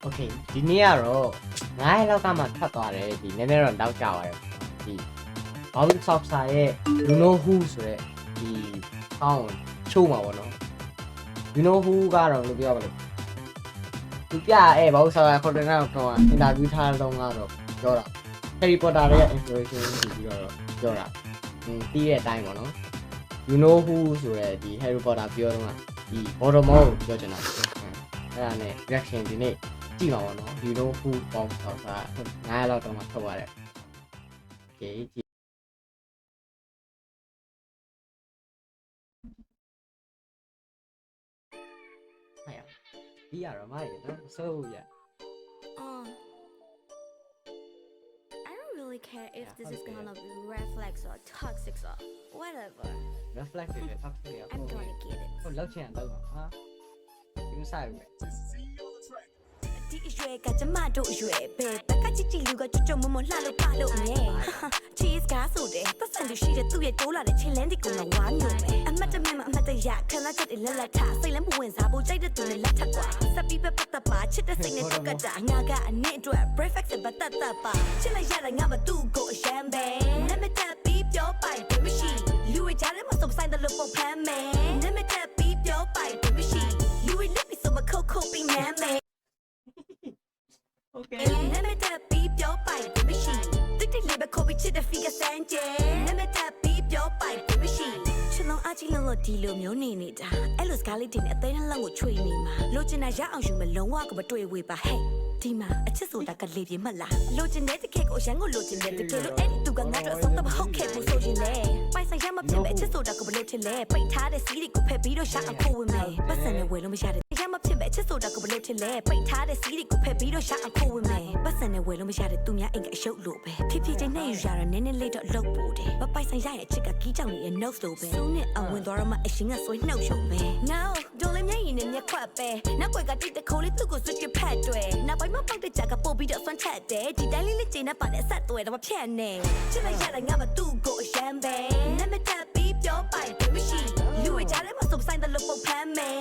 โอเคဒီနေ့ကတော့9ရက်လောက်ကမှထွက်သွားတယ်ဒီနည်းနည်းတော့တောက်ကြပါတယ်ဒီ Bobby Soxer ရဲ့ You Know Who ဆိုတဲ့ဒီအောင်းချိုးမှာပေါ့နော် You Know Who ကတော့လို့ပြောပါလို့သူပြအဲ Bobby Soxer ခေါ်တဲ့နောက်တော့အင်တာဗျူးထားတော့ကတော့ပြောတာ Harry Potter ရဲ့ inspiration ပြီးပြီးတော့ပြောတာဟင်းပြီးတဲ့အတိုင်းပေါ့နော် You Know Who ဆိုတဲ့ဒီ Harry Potter ပြောတော့ဒီ Voldemort ကိုပြောချင်တာအဲ့ဒါနဲ့ reaction ဒီနေ့ ကြည့်ပါဘောနော် You Know Who ပေါင်းတော့စာ9ရက်လောက်တော့မှထုတ်ပါတယ် Okay ကြည့်ဟဲ့ရဒီရတော့မရနော်ဆိုရ Uh, I don't really care if Yeah, this is okay. gonna be reflex or toxic or whatever. reflect တွေ talk တွေရ I'm ဟုတ် gonna get it. ဟုတ်လောက်ချင်တော့ဟာဒီမဆိုင်ဘူး ဒီအရွယ်ကကျမတို့အရွယ်ပဲဘက်ကချစ်ချစ်လူကကြွကြွမွမလှလို့ပါလို့မြဲ cheese ကားဆိုတဲ့ပတ်စံလူရှိတဲ့သူ့ရဲ့တိုးလာတဲ့ချင်းလန်းဒီကိုတော့ဝါမျိုးပဲအမတ်တမဲ့မအမတ်တရခံလာချက်တွေလက်လက်ထားစိတ်လည်းမဝင်စားဖို့ကြိုက်တဲ့သူနဲ့လက်ထပ်ကွာစပီးပဲပတ်သက်ပါချစ်တဲ့စိတ်နဲ့တုတ်ကတာငါကအနစ်အတွက် breakfast နဲ့ပတ်သက်သက်ပါချစ်လိုက်ရတဲ့ငါမသူ့ကိုအရန်ပဲနာမည်တက်ပြီးပြောပိုင်တယ်မရှိလူဝေကြားထဲမှာစုံဆိုင်တဲ့လို့ပုံဖမ်းမယ် ကဲ Limited ပြီးပြောပိုင်မရှိတိတ်တိတ်လေးပဲခေါ်ပြီးချစ်တဲ့ figure စမ်းကျဲ Limited ပြီးပြောပိုင်မရှိချစ်လုံးအချစ်လုံးလို့ဒီလိုမျိုးနေနေတာအဲ့လိုစကားလေးတင်တဲ့အသေးနှလုံးကိုချွေနေမှာလိုချင်တာရအောင်ယူမလုံးဝကိုမတွေ့ဝေပါဟဲ့ဒီမှာအချစ်ဆိုတာကလေပြင်းမလားလိုချင်တဲ့တကယ်ကိုအရန်ကိုလိုချင်တဲ့တကယ်လို့အဲ့ဒီသူကငါ့အတွက်အဆုံးသတ်မဟုတ်ခဲ့ဘူးဆိုရင်လေပိုင်ဆိုင်ရမဖြစ်ပဲအချစ်ဆိုတာကိုဘယ်လိုထင်လဲပိတ်ထားတဲ့စီးတွေကိုဖက်ပြီးတော့ရှာအောင်ခိုးဝင်မယ်ပတ်စံနဲ့ဝယ်လို့မရတဲ့ မဖြစ်မဲ့အချစ်ဆိုတာကဘလို့ထင်လဲပိတ်ထားတဲ့စီးတွေကိုဖက်ပြီးတော့ရအောင်ခိုးဝင်မယ်ပတ်စံနဲ့ဝယ်လို့မရတဲ့သူများအိမ်ကအရှုပ်လို့ပဲဖြစ်ဖြစ်ချင်းနဲ့ယူရတာနည်းနည်းလေးတော့လောက်ပို့တယ်မပိုင်ဆိုင်ရရဲ့အချစ်ကကီးကြောင်ရဲ့ notes လို့ပဲစူးနဲ့အဝင်သွားတော့မှအရှင်ကဆွေးနှုတ်ရှုံပဲ now ဒိုလေးမျက်ရည်နဲ့မျက်ခွက်ပဲနောက်ွက်ကတိတ်တခိုးလေးသူ့ကိုဆွချဖက်တွေနောက်ပိုင်းမှာပောက်တဲ့ကြကပို့ပြီးတော့ဆွမ်းထက်တယ်ဒီတိုင်းလေးလေးချိန်နဲ့ပါတဲ့အဆက်တွေတော့မဖြတ်နဲ့ချစ်လိုက်ရတဲ့ငါမသူ့ကိုအရန်ပဲနာမတက်ပြီးပြောပိုင်တယ်မရှိလူဝေကြားထဲမှာစုံဆိုင်တဲ့လို့ပုံဖမ်းမယ်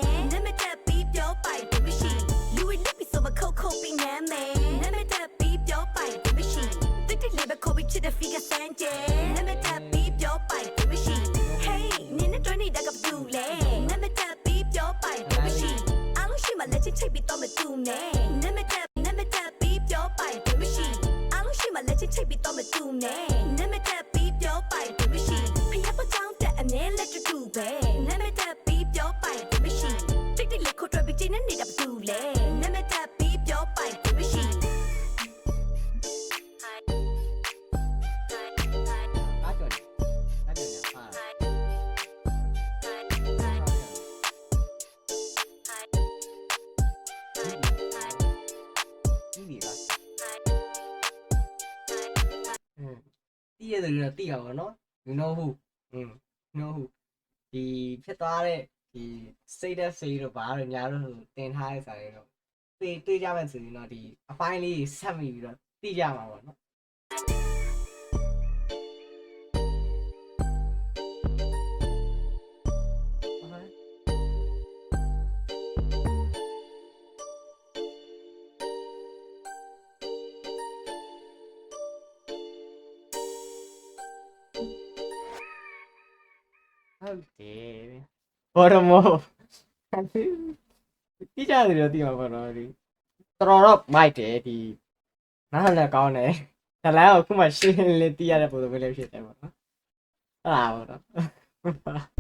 ခေါ်ပြီးချစ်တဲ့ figure စမ်းကျဲနာမတက်ပြီးပြောပိုင်တယ်မရှိ Hey နင်းနဲ့တွဲနေတာကဘာလို့လဲနာမတက်ပြီးပြောပိုင်တယ်မရှိအားလုံးရှိမှလက်ချင်းချိတ်ပြီးတော့မတူနဲ့နမတက်နမတက်ပြီးပြောပိုင်တယ်မရှိအားလုံးရှိမှလက်ချင်းချိတ်ပြီးတော့မတူနဲ့နမတ တီးရတယ်တော့တီးရပါတော့ you know who อืม you know who ဒီဖြစ်သွားတဲ့ဒီစိတ်တဲ့စိတ်တော့ဘာလို့ညာတော့တင်ထားတဲ့စာတွေတော့တွေ့တွေ့ကြမယ်ဆိုရင်တော့ဒီအပိုင်းလေးဆက်မိပြီးတော့တီးကြမှာပေါ့နော် ဟုတ်တယ်ဘောရမောတိကျတယ်လို့သိမှာပေါ့နော်ဒီတော်တော်တော့မိုက်တယ်ဒီနားလည်းကောင်းတယ်ဇလန်းကိုခုမှရှင်းလင်းသိရတဲ့ပုံစံမျိုးလေးဖြစ်တယ်ပေါ့နော်အဲ့ဒါပေါ့နော်